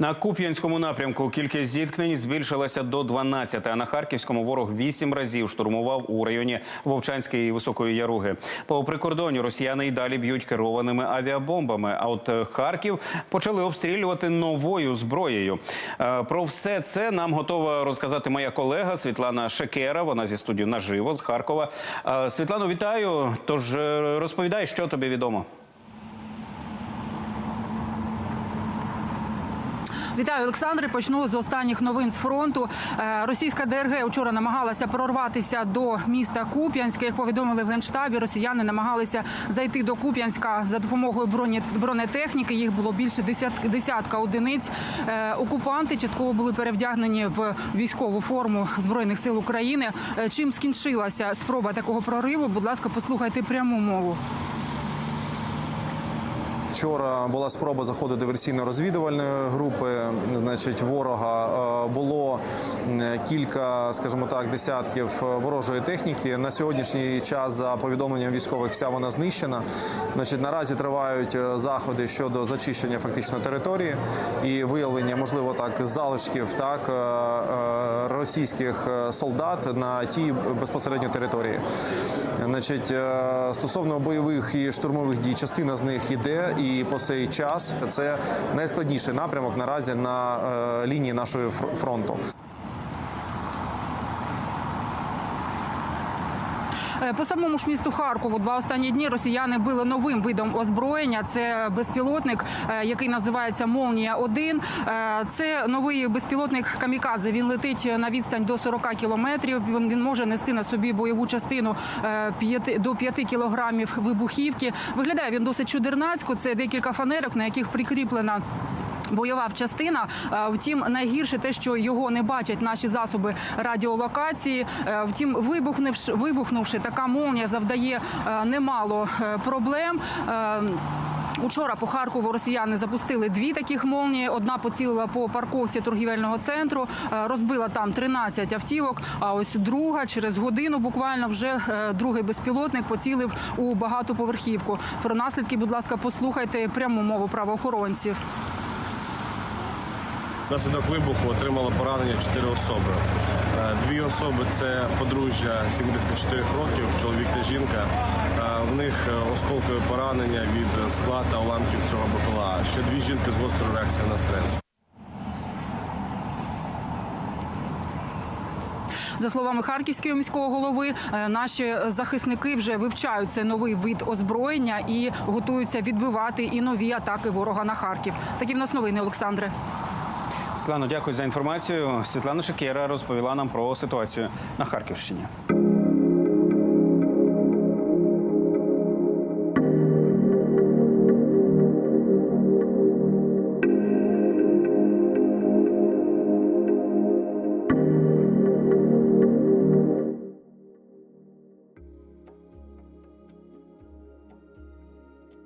На Куп'янському напрямку кількість зіткнень збільшилася до 12, а на Харківському ворог вісім разів штурмував у районі Вовчанської і Високої Яруги. По прикордонню росіяни й далі б'ють керованими авіабомбами. А от е, Харків почали обстрілювати новою зброєю. Е, Про все це нам готова розказати моя колега Світлана Шекера. Вона зі студію наживо з Харкова. Е, Світлано, вітаю. Тож розповідай, що тобі відомо. Вітаю, Олександре. Почну з останніх новин з фронту. Е, Російська ДРГ вчора намагалася прорватися до міста Куп'янське. Як повідомили в генштабі, росіяни намагалися зайти до Куп'янська за допомогою бронетехніки. Їх було більше десят- десятка одиниць. Е, Окупанти частково були перевдягнені в військову форму збройних сил України. Е, Чим скінчилася спроба такого прориву? Будь ласка, послухайте пряму мову. Вчора була спроба заходу диверсійно-розвідувальної групи. Значить, ворога Е, було кілька, скажімо так, десятків ворожої техніки. На сьогоднішній час, за повідомленням військових, вся вона знищена. Значить, наразі тривають е, заходи щодо зачищення фактично території і виявлення, можливо, так залишків так е, російських солдат на тій безпосередньо території. Значить, стосовно бойових і штурмових дій, частина з них іде, і по цей час це найскладніший напрямок наразі на е, лінії нашої фр- фронту. По самому ж місту Харкову два останні дні росіяни били новим видом озброєння. Це безпілотник, е, який називається Молнія 1 Це новий безпілотник Камікадзе. Він летить на відстань до 40 кілометрів. Він, він може нести на собі бойову частину е, п'яти- до 5 кілограмів вибухівки. Виглядає він досить чудернацько. Це декілька фанерок, на яких прикріплена. Бойова частина. Е, Втім, найгірше те, що його не бачать наші засоби радіолокації. Е, Втім, вибухнувши, вибухнувши, така молнія завдає е, немало проблем. Учора по Харкову росіяни запустили дві таких молнії. Одна поцілила по парковці торгівельного центру, розбила там 13 автівок. А ось друга через годину буквально вже другий безпілотник поцілив у багатоповерхівку. Про наслідки, будь ласка, послухайте пряму мову правоохоронців. Внаслідок вибуху отримало поранення 4 особи. Е, Дві особи це подружжя 74 років, чоловік та жінка. Е, В них е, осколкове поранення від скла та уламків цього БПЛА. Ще дві жінки з гострою реакцією на стрес. За словами харківського міського голови, наші захисники вже вивчають цей новий вид озброєння і готуються відбивати і нові атаки ворога на Харків. Такі в нас новини, Олександре. Світлано, дякую за інформацію. Світлана Шакера розповіла нам про ситуацію на Харківщині.